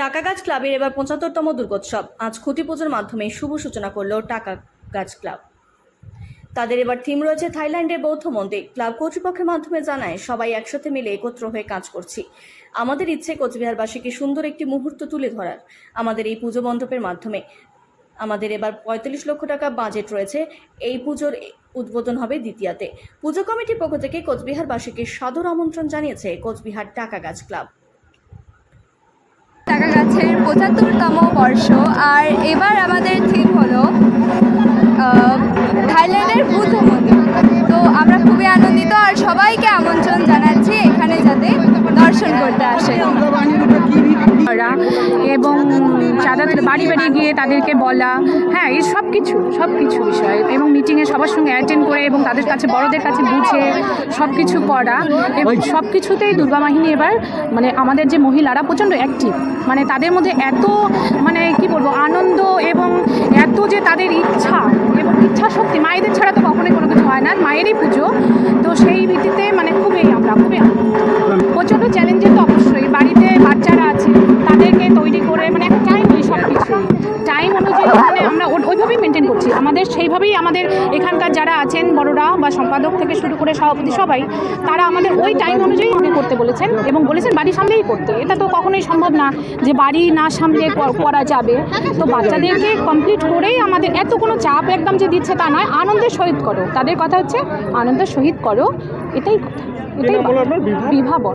টাকা গাছ ক্লাবের এবার পঁচাত্তরতম দুর্গোৎসব। আজ খুঁটি পুজোর মাধ্যমে শুভ সূচনা করল টাকা গাছ ক্লাব। তাদের এবার থিম রয়েছে থাইল্যান্ডের বৌদ্ধ মন্দির। ক্লাব কর্তৃপক্ষের মাধ্যমে জানায়, সবাই একসাথে মিলে একত্র হয়ে কাজ করছি। আমাদের ইচ্ছে কোচবিহারবাসীকে সুন্দর একটি মুহূর্ত তুলে ধরার। আমাদের এই পুজো মণ্ডপের মাধ্যমে আমাদের এবার পঁয়তাল্লিশ লক্ষ টাকা বাজেট রয়েছে। এই পুজোর উদ্বোধন হবে দ্বিতীয়াতে। পুজো কমিটির পক্ষ থেকে কোচবিহারবাসীকে সাদর আমন্ত্রণ জানিয়েছে কোচবিহার টাকা গাছ ক্লাব। গাছের পঁচাত্তরতম বর্ষ। আর এবার আমাদের থিম হলো থাইল্যান্ডের বুদ্ধ মন্দির। তো আমরা খুবই আনন্দিত আর সবাইকে আমন্ত্রণ জানাচ্ছি এখানে যাতে দর্শন করতে আসে। চাঁদাদের বাড়ি বাড়ি গিয়ে তাদেরকে বলা হ্যাঁ এই সব কিছু সব কিছু বিষয়। এবং মিটিংয়ে সবার সঙ্গে অ্যাটেন্ড করে এবং তাদের কাছে বড়দের কাছে বুঝে সব কিছু করা। এবং সব কিছুতেই দুর্গা বাহিনী এবার মানে আমাদের যে মহিলারা প্রচণ্ড অ্যাক্টিভ মানে তাদের মধ্যে এত মানে কি বলব আনন্দ এবং এত যে তাদের ইচ্ছা এবং ইচ্ছা শক্তি মায়েদের ছাড়া তো কখনোই কোনো কিছু হয় না। মায়েরই পুজো করছি। আমাদের সেইভাবেই আমাদের এখানকার যারা আছেন বড়রা বা সম্পাদক থেকে শুরু করে সভাপতি সবাই তারা আমাদের ওই টাইম অনুযায়ী করতে বলেছেন এবং বলেছেন বাড়ি সামলেই করতে। এটা তো কখনোই সম্ভব না যে বাড়ি না সামলে করা যাবে। তো বাচ্চাদেরকে কমপ্লিট করেই আমাদের এত কোনো চাপ একদম যে দিচ্ছে তা নয় আনন্দের সহিত করো। তাদের কথা হচ্ছে আনন্দের সহিত করো। এটাই কথা। এটাই বিভা বল।